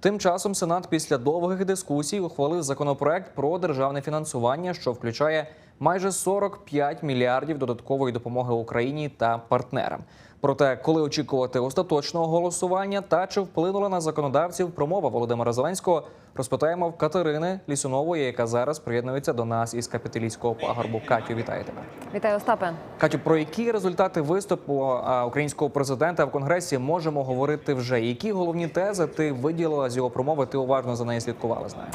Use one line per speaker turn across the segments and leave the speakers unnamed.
Тим часом Сенат після довгих дискусій ухвалив законопроект про державне фінансування, що включає майже 45 мільярдів додаткової допомоги Україні та партнерам. Проте, коли очікувати остаточного голосування та чи вплинула на законодавців промова Володимира Зеленського, розпитаємо в Катерини Лісунової, яка зараз приєднується до нас із капіталійського пагорбу. Катю, вітаю тебе.
Вітаю, Остапе.
Катю, про які результати виступу українського президента в конгресі можемо говорити вже? Які головні тези ти виділила з його промови? Ти уважно за нею слідкувала? Знаю.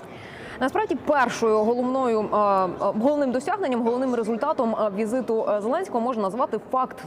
Насправді, першою головною е, е, головним досягненням, головним результатом е, візиту Зеленського можна назвати факт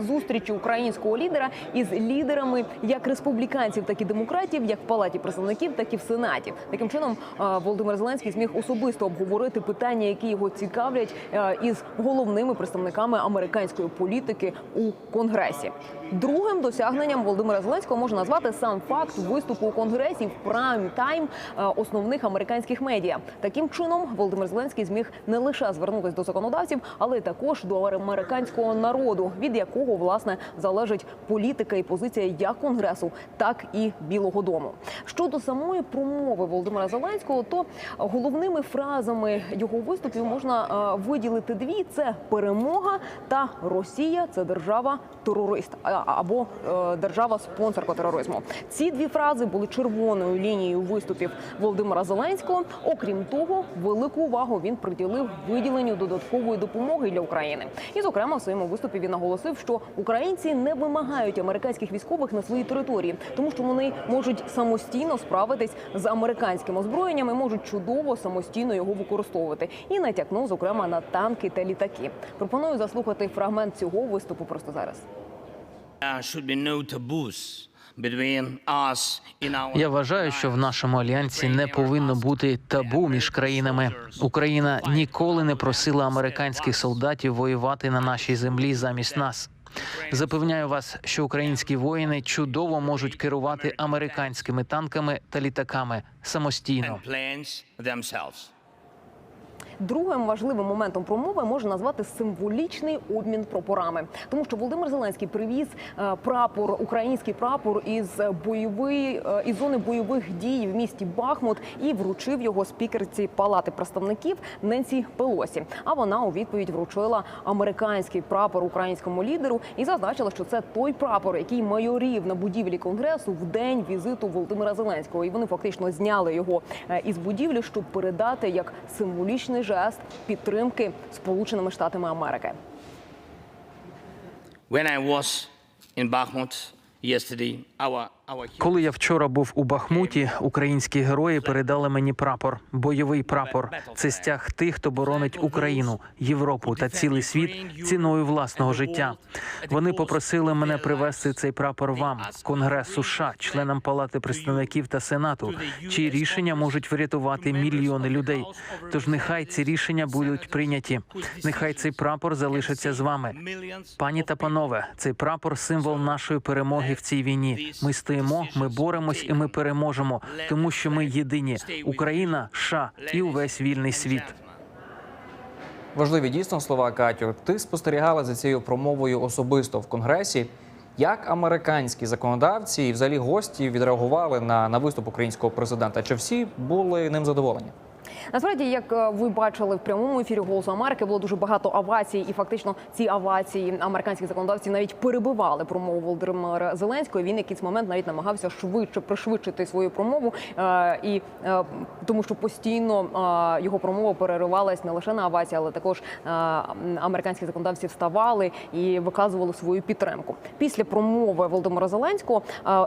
зустрічі українського лідера із лідерами як республіканців, так і демократів, як в палаті представників, так і в сенаті. Таким чином, Володимир Зеленський зміг особисто обговорити питання, які його цікавлять, із головними представниками американської політики у конгресі. Другим досягненням Володимира Зеленського можна назвати сам факт виступу у конгресі в прайм тайм основних американських медіа. Таким чином, Володимир Зеленський зміг не лише звернутися до законодавців, але й також до американського народу, від якого власне залежить політика і позиція як конгресу, так і Білого Дому. Щодо самої промови Володимира Зеленського, то головними фразами його виступів можна е, виділити дві: це перемога та Росія це держава терорист або е, держава спонсорка тероризму. Ці дві фрази були червоною лінією виступів Володимира Зеленського. Окрім того, велику увагу він приділив виділенню додаткової допомоги для України. І, зокрема, в своєму виступі він наголосив, що українці не вимагають американських військових на своїй території, тому що вони можуть самостійно справитись з американським озброєнням і можуть чудово самостійно його використовувати. І натякнув зокрема на танки та літаки. Пропоную заслухати фрагмент цього виступу просто зараз.
There should be no taboos
Я вважаю, що в нашому альянсі не повинно бути табу між країнами. Україна ніколи не просила американських солдатів воювати на нашій землі замість нас. Запевняю вас, що українські воїни чудово можуть керувати американськими танками та літаками самостійно.
Другим важливим моментом промови можна назвати символічний обмін прапорами, тому що Володимир Зеленський привіз е, прапор, український прапор із бойової е, із зони бойових дій в місті Бахмут і вручив його спікерці Палати представників Ненсі Пелосі. А вона у відповідь вручила американський прапор українському лідеру і зазначила, що це той прапор, який майорів на будівлі конгресу в день візиту Володимира Зеленського. І вони фактично зняли його е, із будівлі, щоб передати як символічний жест підтримки Сполученими Штатами Америки.
When I was in Bakhmut yesterday, our
Коли я вчора був у Бахмуті, українські герої передали мені прапор, бойовий прапор. Це стяг тих, хто боронить Україну, Європу та цілий світ ціною власного життя. Вони попросили мене привезти цей прапор вам, Конгрес США, членам Палати представників та Сенату, чиї рішення можуть врятувати мільйони людей. Тож нехай ці рішення будуть прийняті. Нехай цей прапор залишиться з вами. Пані та панове, цей прапор символ нашої перемоги в цій війні. Ми стоїмо, ми боремось і ми переможемо, тому що ми єдині Україна, США і увесь вільний світ.
Важливі дійсно слова Катю. Ти спостерігала за цією промовою особисто в конгресі. Як американські законодавці і взагалі гості відреагували на, на виступ українського президента? Чи всі були ним задоволені?
Насправді, як е, ви бачили в прямому ефірі голосу Америки, було дуже багато авацій, і фактично ці авації американських законодавців навіть перебивали промову Володимира Зеленського. Він якийсь момент навіть намагався швидше пришвидшити свою промову, е, і е, тому, що постійно його промова переривалась не лише на авації, але також американські законодавці вставали і виказували свою підтримку. Після промови Володимира Зеленського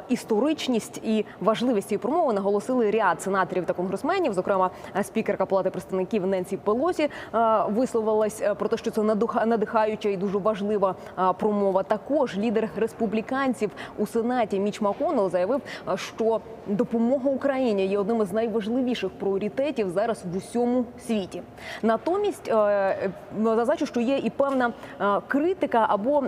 історичність і важливість цієї промови наголосили ряд сенаторів та конгресменів, зокрема спікерка Палати представників Ненсі Пелосі е, висловилась е, про те, що це надихаюча і дуже важлива е, промова. Також лідер республіканців у сенаті Міч Маконел заявив, що допомога Україні є одним із найважливіших пріоритетів зараз в усьому світі. Натомість зазначу, що є і певна критика або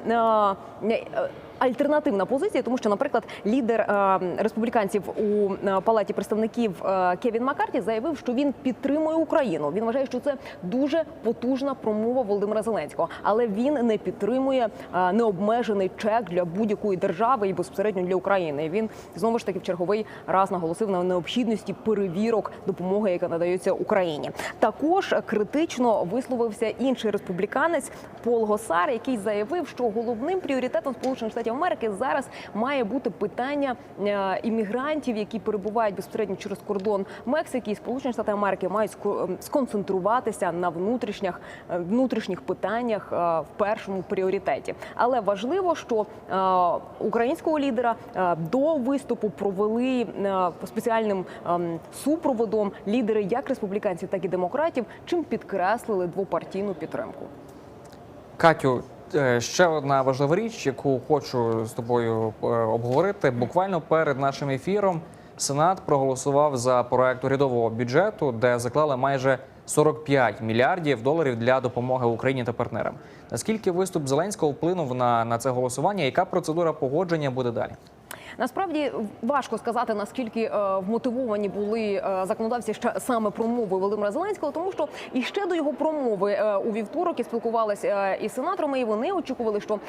альтернативна позиція, тому що, наприклад, лідер е, республіканців у е, палаті представників е, Кевін Маккарті заявив, що він підтримує Україну. Він вважає, що це дуже потужна промова Володимира Зеленського, але він не підтримує необмежений чек для будь-якої держави і безпосередньо для України. Він знову ж таки в черговий раз наголосив на необхідності перевірок допомоги, яка надається Україні. Також критично висловився інший республіканець Пол Госар, який заявив, що головним пріоритетом Сполучених Штатів Америки зараз має бути питання е, іммігрантів, які перебувають безпосередньо через кордон Мексики. І Сполучені Штати Америки мають ем, сконцентруватися на внутрішніх е, внутрішніх питаннях е, в першому пріоритеті. Але важливо, що українського лідера до виступу провели спеціальним ем, супроводом лідери як республіканців, так і демократів, чим підкреслили двопартійну підтримку.
Катю, ще одна важлива річ, яку хочу з тобою е, обговорити. Буквально перед нашим ефіром Сенат проголосував за проект урядового бюджету, де заклали майже 45 мільярдів доларів для допомоги Україні та партнерам. Наскільки виступ Зеленського вплинув на, на це голосування? Яка процедура погодження буде далі?
Насправді важко сказати наскільки е, вмотивовані були е, законодавці ще саме промовою Володимира Зеленського, тому що і ще до його промови е, у вівторок і спілкувалися е, із сенаторами, і вони очікували, що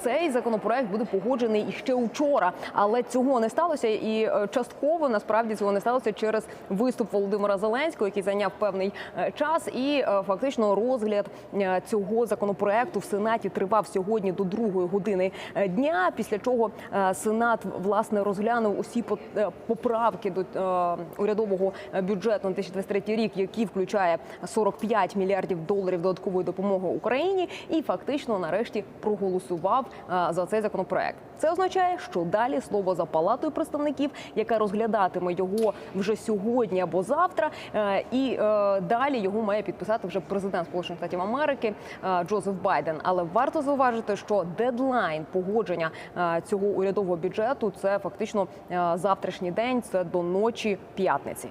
цей законопроект буде погоджений і ще учора. Але цього не сталося, і частково насправді цього не сталося через виступ Володимира Зеленського, який зайняв певний час, і фактично розгляд цього законопроекту в сенаті тривав сьогодні до другої години дня. Після чого сенат власне розглянув усі е, поправки до е, урядового е, бюджету на 2023 рік, який включає 45 мільярдів доларів додаткової допомоги Україні, і фактично нарешті проголосував за цей законопроект. Це означає, що далі слово за палатою представників, яка розглядатиме його вже сьогодні або завтра, і далі його має підписати вже президент Сполучених Штатів Америки Джозеф Байден. Але варто зауважити, що дедлайн погодження цього урядового бюджету це фактично е, завтрашній день, це до ночі п'ятниці.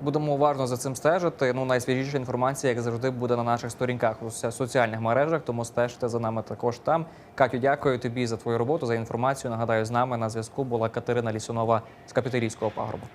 Будемо уважно за цим стежити. Ну, найсвіжіша інформація, як завжди, буде на наших сторінках у соціальних мережах, тому стежте за нами також там. Катю, дякую тобі за твою роботу, за інформацію. Нагадаю, з нами на зв'язку була Катерина Лісунова з Капітолійського пагорбу.